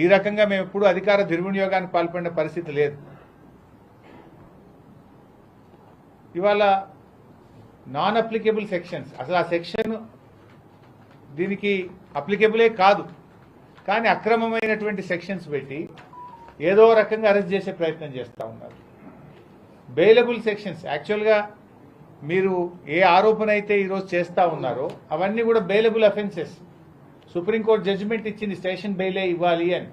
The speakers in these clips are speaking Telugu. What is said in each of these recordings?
ఈ రకంగా మేము ఎప్పుడూ అధికార దుర్వినియోగానికి పాల్పడిన పరిస్థితి లేదు. ఇవాళ నాన్ అప్లికేబుల్ సెక్షన్స్ అసలు ఆ సెక్షన్ దీనికి అప్లికేబులే కాదు. కానీ అక్రమమైనటువంటి సెక్షన్స్ పెట్టి ఏదో రకంగా అరెస్ట్ చేసే ప్రయత్నం చేస్తూ ఉన్నారు. బెయిలబుల్ సెక్షన్స్ యాక్చువల్గా మీరు ఏ ఆరోపణ అయితే ఈరోజు చేస్తూ ఉన్నారో అవన్నీ కూడా bailable offences supreme court judgement ఇచ్చింది స్టేషన్ బెయిలే ఇవ్వాలి అని.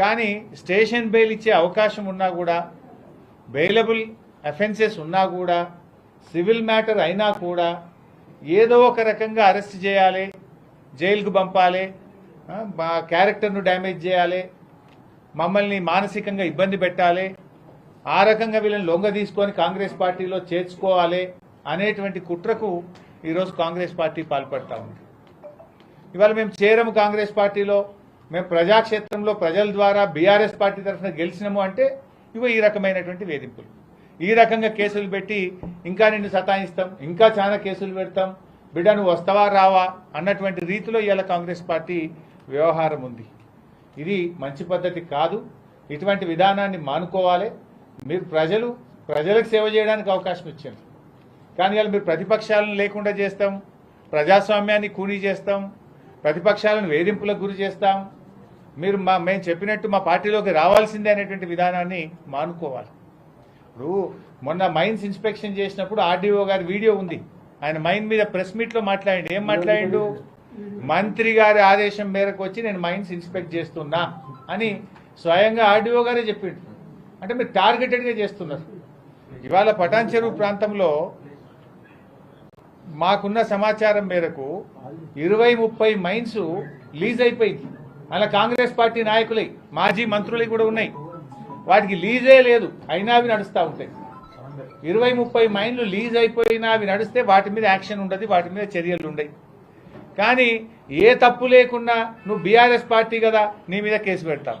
కానీ స్టేషన్ బెయిల్ ఇచ్చే అవకాశం ఉన్నా కూడా బెయిలబుల్ అఫెన్సెస్ ఉన్నా కూడా సివిల్ మ్యాటర్ అయినా కూడా ఏదో ఒక రకంగా అరెస్ట్ చేయాలి జైలుకు పంపాలి మా క్యారెక్టర్ను డ్యామేజ్ చేయాలి మమ్మల్ని మానసికంగా ఇబ్బంది పెట్టాలి ఆ రకంగా వీళ్ళని లొంగ తీసుకొని కాంగ్రెస్ పార్టీలో చేర్చుకోవాలి అనేటువంటి కుట్రకు ఈరోజు కాంగ్రెస్ పార్టీ పాల్పడతా ఉంది. ఇవాళ మేము చేరము కాంగ్రెస్ పార్టీలో మేము ప్రజాక్షేత్రంలో ప్రజల ద్వారా బీఆర్ఎస్ పార్టీ తరఫున గెలిచినాము అంటే ఇవో ఈ రకమైనటువంటి వేధింపులు. ఈ రకంగా కేసులు పెట్టి ఇంకా నిన్ను సతాయిస్తాం ఇంకా చాలా కేసులు పెడతాం బిడ్డ నువ్వు వస్తావా రావా అన్నటువంటి రీతిలో ఇవాళ కాంగ్రెస్ పార్టీ వ్యవహారం ఉంది. ఇది మంచి పద్ధతి కాదు. ఇటువంటి విధానాన్ని మానుకోవాలి. మీరు ప్రజలు ప్రజలకు సేవ చేయడానికి అవకాశం ఇచ్చారు. కానీ ఇవాళ మీరు ప్రతిపక్షాలను లేకుండా చేస్తాం ప్రజాస్వామ్యాన్ని కూనీ చేస్తాం ప్రతిపక్షాలను వేధింపులకు గురి చేస్తాం. మీరు మా మేము చెప్పినట్టు మా పార్టీలోకి రావాల్సిందే అనేటువంటి విధానాన్ని మానుకోవాలి. ఇప్పుడు మొన్న మైన్స్ ఇన్స్పెక్షన్ చేసినప్పుడు ఆర్డీఓ గారి వీడియో ఉంది. ఆయన మైన్ మీద ప్రెస్ మీట్లో మాట్లాడి ఏం మాట్లాడిండు? మంత్రి గారి ఆదేశం మేరకు వచ్చి నేను మైన్స్ ఇన్స్పెక్ట్ చేస్తున్నా అని స్వయంగా ఆర్డీఓ గారే చెప్పిండు. అంటే మీరు టార్గెటెడ్గా చేస్తున్నారు. ఇవాళ పటాన్ చెరువు ప్రాంతంలో మాకున్న సమాచారం మేరకు ఇరవై ముప్పై మైన్స్ లీజ్ అయిపోయింది. అలా కాంగ్రెస్ పార్టీ నాయకులై మాజీ మంత్రులు కూడా ఉన్నాయి. వాటికి లీజే లేదు అయినా అవి నడుస్తూ ఉంటాయి. ఇరవై ముప్పై మైన్లు లీజ్ అయిపోయినా అవి నడిస్తే వాటి మీద యాక్షన్ ఉండదు వాటి మీద చర్యలు ఉండవు కానీ ఏ తప్పు లేకుండా నువ్వు బీఆర్ఎస్ పార్టీ కదా నీ మీద కేసు పెడతావు.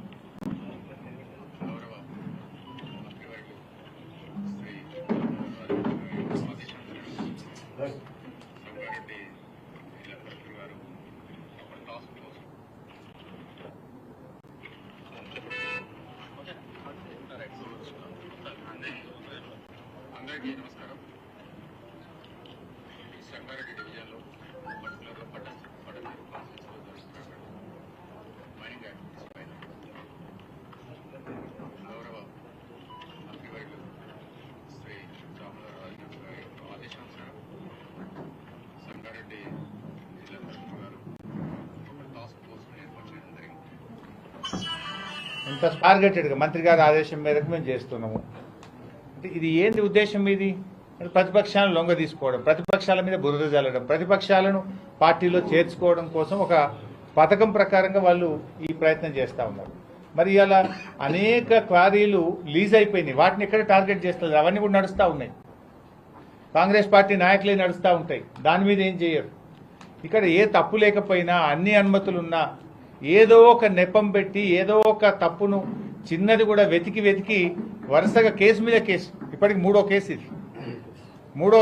అందరికీ నమస్కారం. సంగారెడ్డి డివిజన్లో పర్టికులర్గా పట్ట పట్టణ మైనింగ్ యాక్టివిటీస్ పైన గౌరవ మంత్రివర్యులు శ్రీ రామలరాజు గారి ఆదేశానుసారం సంగారెడ్డి జిల్లా కలెక్టర్ గారు టాస్క్ ఫోర్స్ను ఏర్పాటు చేయడం జరిగింది. టార్గెటెడ్గా? మంత్రి గారి ఆదేశం మేరకు మేము చేస్తున్నాము. ఇది ఏంది ఉద్దేశం ఇది? ప్రతిపక్షాలను లొంగ తీసుకోవడం ప్రతిపక్షాల మీద బురద జల్లడం ప్రతిపక్షాలను పార్టీలో చేర్చుకోవడం కోసం ఒక పథకం ప్రకారంగా వాళ్ళు ఈ ప్రయత్నం చేస్తూ ఉన్నారు. మరి ఇలా అనేక క్వారీలు లీజ్ అయిపోయినాయి. వాటిని ఎక్కడ టార్గెట్ చేస్తారు అవన్నీ కూడా నడుస్తూ ఉన్నాయి. కాంగ్రెస్ పార్టీ నాయకులే నడుస్తూ ఉంటాయి. దాని మీద ఏం చేయరు. ఇక్కడ ఏ తప్పు లేకపోయినా అన్ని అనుమతులున్నా ఏదో ఒక నెపం పెట్టి ఏదో ఒక తప్పును చిన్నది కూడా వెతికి వెతికి వరుసగా కేసు మీద కేసు. ఇప్పటికి మూడో కేసు ఇది. మూడో